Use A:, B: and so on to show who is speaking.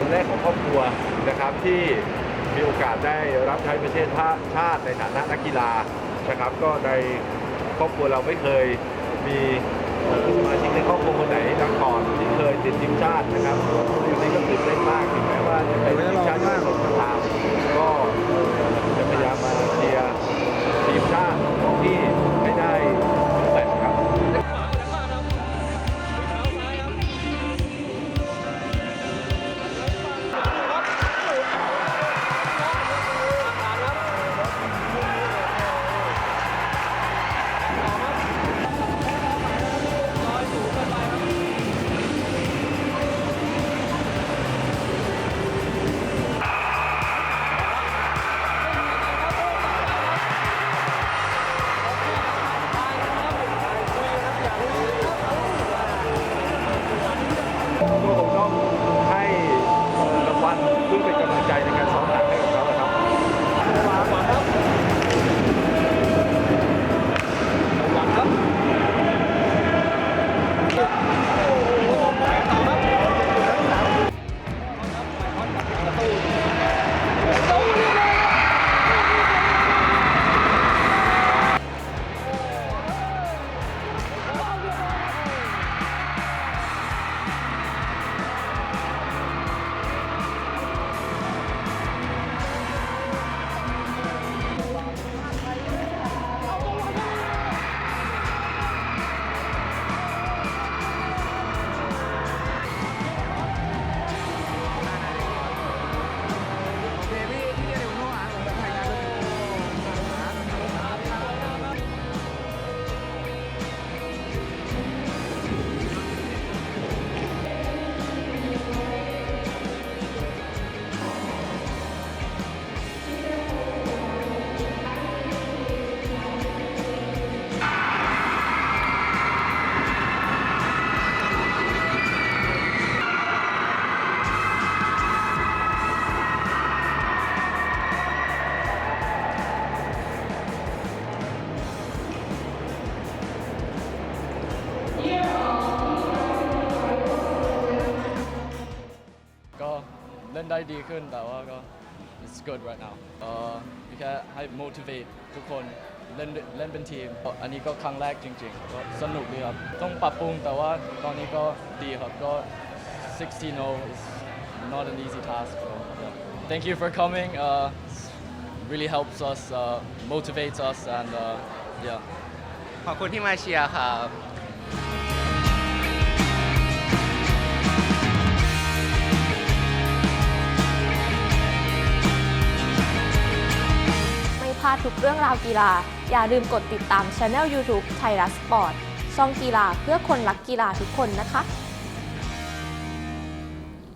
A: คนแรกของครอบครัวนะครับที่มีโอกาสได้รับใช้ประเทศชาติในฐานะนักกีฬานะครับ ก็ในครอบครัวเราไม่เคยมีสมาชิกในครอบครัวคนไหนมาก่อนที่เคยติดทีมชาตินะครับวันนี้ก็ตื่นเต้นมากถึงแม้ว่าจะเป็นทีมชาติ ก็ ได้
B: ดีขึ้น แต่ว่าก็ it's good right now เอ่อมีแค่ให้ motivate ทุกคนเล่นเล่นเป็นทีม อันนี้ก็ครั้งแรกจริงๆก็สนุกดีครับ ต้องปรับปรุงแต่ว่าตอนนี้ก็ดีครับ ก็ 16-0 is not an easy task so yeah. thank you for coming uh, really helps us uh, motivates us and uh, yeah
C: ขอบคุณที่มาเชียร์ครับ
D: ทุกเรื่องราวกีฬา อย่าลืมกดติดตามช anel YouTube ไทยรัฐสปอร์ตช่องกีฬาเพื่อคนรักกีฬาทุกคนนะคะ